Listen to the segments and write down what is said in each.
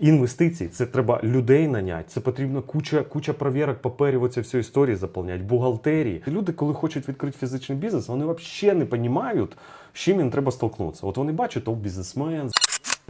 інвестиції, це треба людей наняти, це потрібно куча, куча провірок, паперів, оці всю історії заповняти, бухгалтерії. Люди, коли хочуть відкрити фізичний бізнес, вони взагалі не розуміють, з чим їм треба столкнутися. От вони бачать, то бізнесмен,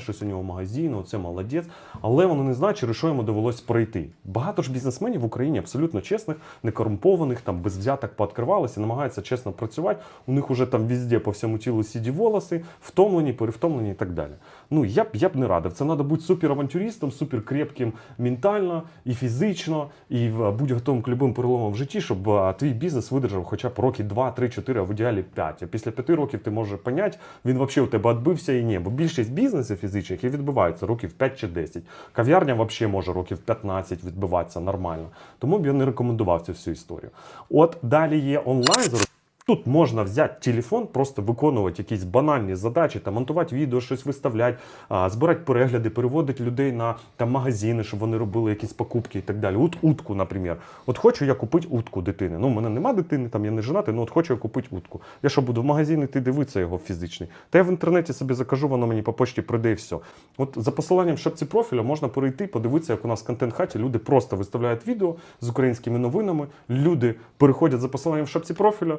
щось у нього магазин, оце молодець, але вони не знають, через що йому довелось пройти. Багато ж бізнесменів в Україні абсолютно чесних, некорумпованих, там без взяток пооткривалися, намагаються чесно працювати. У них уже там везде по всьому тілу сіді волоси, втомлені, перевтомлені і так далі. Ну я б я б не радив. Це треба бути суперавантюристом, суперкрепким ментально і фізично, і будь готовим к любим переломам в житті, щоб твій бізнес видержав хоча б роки 2, 3, 4, а в ідеалі 5. А після 5 років ти можеш поняти, він взагалі у тебе відбився і ні. Бо більшість бізнесів фізичних і відбиваються років 5 чи 10. Кав'ярня взагалі може років 15 відбиватися нормально. Тому б я не рекомендував цю всю історію. От далі є онлайн. Тут можна взяти телефон, просто виконувати якісь банальні задачі, там монтувати відео, щось виставляти, збирати перегляди, переводити людей на там магазини, щоб вони робили якісь покупки і так далі. От утку, наприклад. От хочу я купити утку дитини. Ну, у мене нема дитини, там я не женатий, ну от хочу я купити утку. Я що буду в магазин іти дивитися його фізичний. Та я в інтернеті собі закажу, воно мені по почті прийде і все. От за посиланням в шапці профіля можна перейти, подивитися, як у нас в контент-хаті люди просто виставляють відео з українськими новинами. Люди переходять за посиланням в шапці профіля,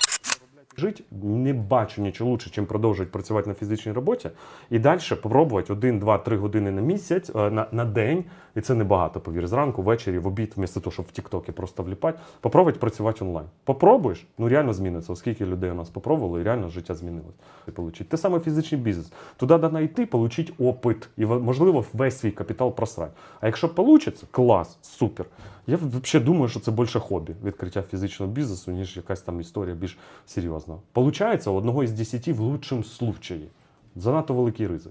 жити, не бачу нічого лучше, ніж продовжувати працювати на фізичній роботі і далі спробувати 1, 2, 3 години на місяць, е, на, на день, і це небагато, повір, зранку, ввечері, в обід, вмісто того, щоб в Тіктокі просто вліпати, попробувати працювати онлайн. Попробуєш, ну реально зміниться, оскільки людей у нас попробувало, і реально життя змінилось. І получить. Те саме фізичний бізнес. Туди треба йти, отримати опит і, можливо, весь свій капітал просрати. А якщо вийде, клас, супер. Я взагалі думаю, що це більше хобі відкриття фізичного бізнесу, ніж якась там історія більш серйозна. Получається, у одного із десяти в лучшому случаї. Занадто великий ризик.